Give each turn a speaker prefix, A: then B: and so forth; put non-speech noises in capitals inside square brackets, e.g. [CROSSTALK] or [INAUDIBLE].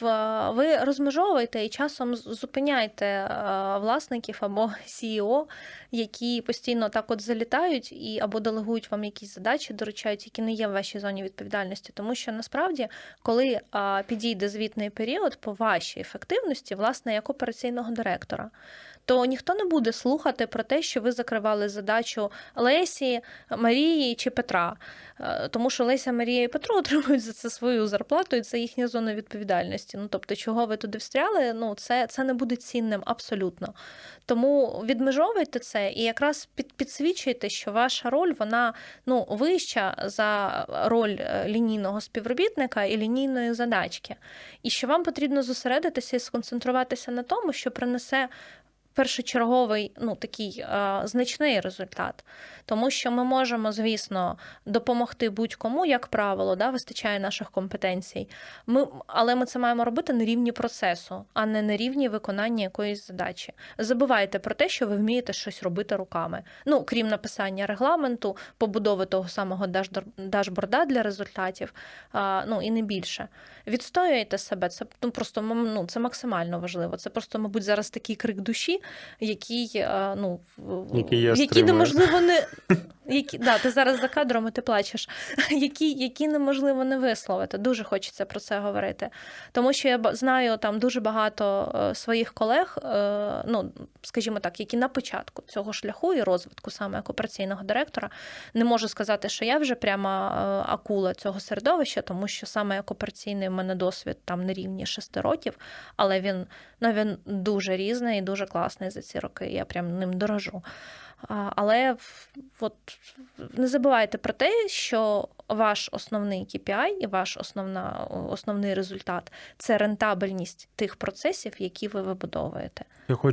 A: в- ви розмежовуєте і часом зупиняєте е, власників або [LAUGHS] CEO, які постійно так от залітають і або делегують вам якісь задачі, доручають, які не є в вашій зоні відповідальності. Тому що насправді, коли підійде звітний період по вашій ефективності, власне, як операційного директора, то ніхто не буде слухати про те, що ви закривали задачу Лесі, Марії чи Петра. Е, Тому що Леся, Марія і Петро [LAUGHS] отримують за це свою зарплату, і це їхня зона відповідальності. Ну тобто, чого ви туди встряли, ну це, це не буде цінним абсолютно. Тому відмежовуйте це і якраз під, підсвічуйте, що ваша роль вона ну вища за роль е, лінійного співробітника і лінійної задачки. І що вам потрібно зосередитися і сконцентруватися на тому, що принесе першочерговий, ну такий е, значний результат. Тому що ми можемо, звісно, допомогти будь-кому, як правило, да, вистачає наших компетенцій. Ми, але ми це маємо робити на рівні процесу, а не на рівні виконання якоїсь задачі. Забувайте про те, що ви вмієте щось робити руками. Ну, крім написання регламенту, побудови того самого дашборда для результатів, а, ну і не більше. Відстоюйте себе. Це ну просто ну, це максимально важливо. Це просто, мабуть, зараз такий крик душі, який е, ну
B: Який
A: який неможливо не які да, ти зараз за кадром і ти плачеш, [LAUGHS] які, які неможливо не висловити. Дуже хочеться про це говорити. Тому що я знаю там дуже багато е, своїх колег, е, ну скажімо так, які на початку цього шляху і розвитку саме як операційного директора, не можу сказати, що я вже прямо е, акула цього середовища, тому що саме як операційний в мене досвід там на рівні шести років, але він, ну, він дуже різний і дуже класний за ці роки. Я прям ним дорожу. Але от, не забувайте про те, що ваш основний KPI і ваш основна, основний результат це рентабельність тих процесів, які ви вибудовуєте.
B: Я хочу